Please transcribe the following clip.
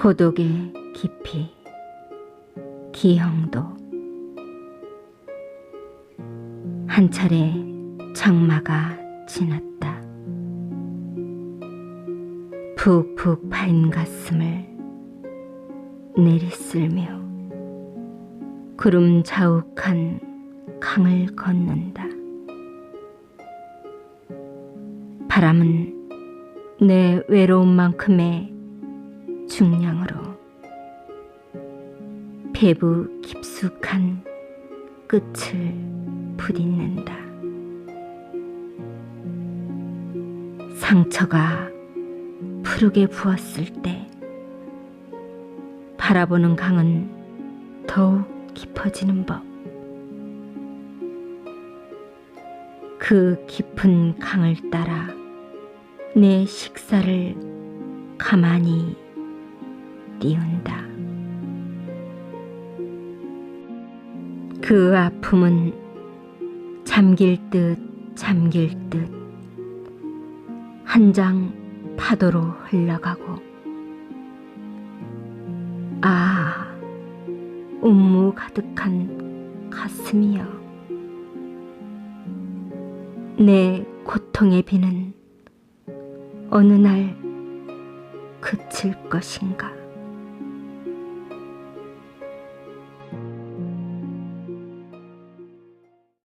고독의 깊이 기형도 한 차례 장마가 지났다. 푹푹 파인 가슴을 내리쓸며 구름 자욱한 강을 걷는다. 바람은 내 외로움만큼의 중량으로 배부 깊숙한 끝을 부딪는다. 상처가 푸르게 부었을 때 바라보는 강은 더욱 깊어지는 법. 그 깊은 강을 따라 내 식사를 가만히 띄운다. 그 아픔은 잠길 듯 잠길 듯 한 장 파도로 흘러가고 아 운무 가득한 가슴이여 내 고통의 비는 어느 날 그칠 것인가